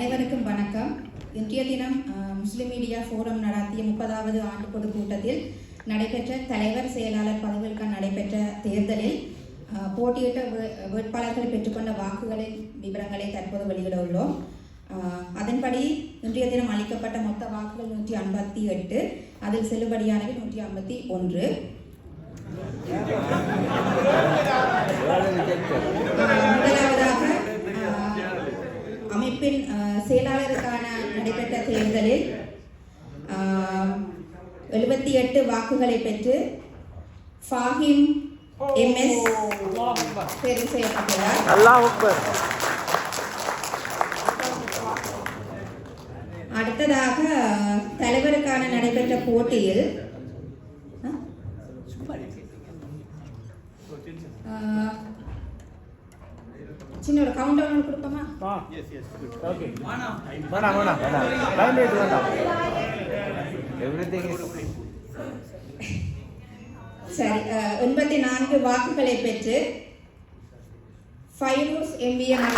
அனைவருக்கும் வணக்கம். இன்றைய தினம் முஸ்லிம் மீடியா ஃபோரம் நடாத்திய முப்பதாவது ஆண்டு பொதுக்கூட்டத்தில் நடைபெற்ற தலைவர் செயலாளர் பதவிகளுக்கான நடைபெற்ற தேர்தலில் போட்டியிட்ட வே- வேட்பாளர்கள் பெற்றுக்கொண்ட வாக்குகளின் விவரங்களை தற்போது வெளியிட உள்ளோம். அதன்படி இன்றைய தினம் அளிக்கப்பட்ட மொத்த வாக்குகள் நூற்றி ஐம்பத்தி எட்டு அதில் செல்லுபடியானவை நூற்றி ஐம்பத்தி ஒன்று. அமைப்பின் செயலாளருக்கான நடைபெற்ற தேர்தலில் எழுபத்தி எட்டு வாக்குகளை பெற்று ஃபாஹிம் எம்எஸ் தேர்வு செய்யப்பட்டுள்ளார். அடுத்ததாக தலைவருக்கான நடைபெற்ற போட்டியில் அஹ், அஹ், சின்ன ஒரு கவுண்ட் டவுன் கொடுப்போமா ஆ ஓகே வேணாம் வேணாம் வேணாம் டைம் லைட் வேண்டாம். எவ்ரிதிங் இஸ் சரி எண்பத்தி நான்கு வாக்குகளை பெற்று ஃபைரூஸ் எம்பிஎம்